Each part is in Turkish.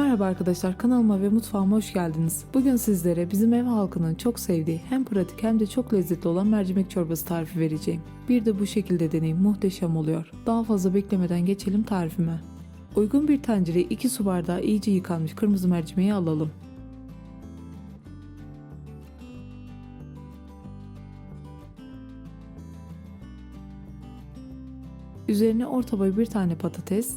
Merhaba arkadaşlar kanalıma ve mutfağıma hoş geldiniz. Bugün sizlere bizim ev halkının çok sevdiği hem pratik hem de çok lezzetli olan mercimek çorbası tarifi vereceğim. Bir de bu şekilde deneyin muhteşem oluyor. Daha fazla beklemeden geçelim tarifime. Uygun bir tencereye 2 su bardağı iyice yıkanmış kırmızı mercimeği alalım. Üzerine orta boy bir tane patates,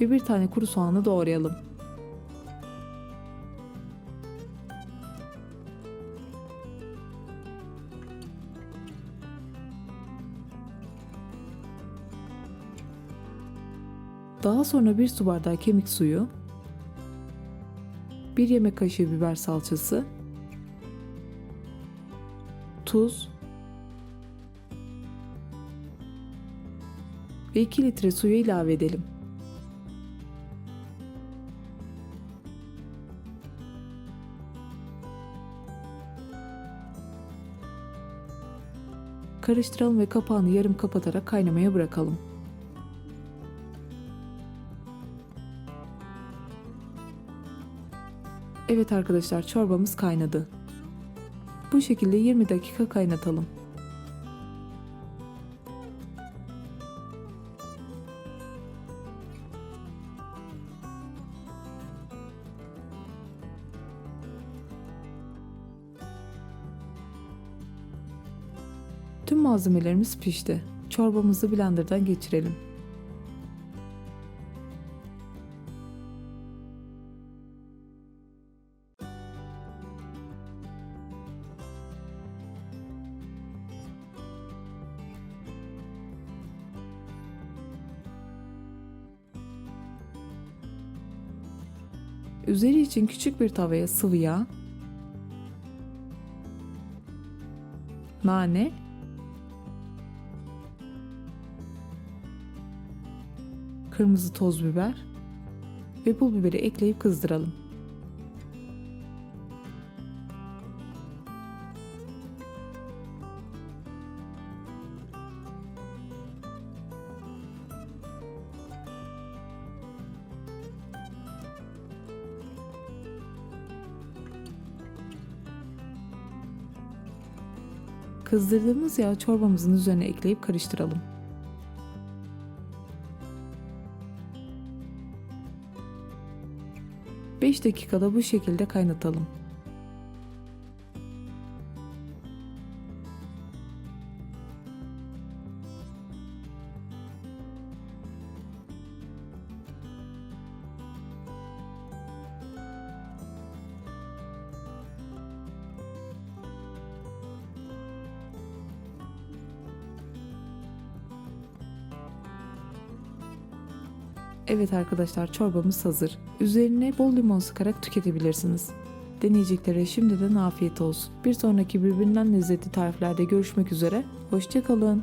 ve bir tane kuru soğanı doğrayalım. Daha sonra bir su bardağı kemik suyu, bir yemek kaşığı biber salçası, tuz ve 2 litre suyu ilave edelim. Karıştıralım ve kapağını yarım kapatarak kaynamaya bırakalım. Evet arkadaşlar çorbamız kaynadı. Bu şekilde 20 dakika kaynatalım. Tüm malzemelerimiz pişti. Çorbamızı blenderdan geçirelim. Üzeri için küçük bir tavaya sıvı yağ, nane kırmızı toz biber ve pul biberi ekleyip kızdıralım. Kızdırdığımız yağı çorbamızın üzerine ekleyip karıştıralım. Beş dakikada bu şekilde kaynatalım. Evet arkadaşlar çorbamız hazır. Üzerine bol limon sıkarak tüketebilirsiniz. Deneyeceklere şimdiden afiyet olsun. Bir sonraki birbirinden lezzetli tariflerde görüşmek üzere. Hoşçakalın.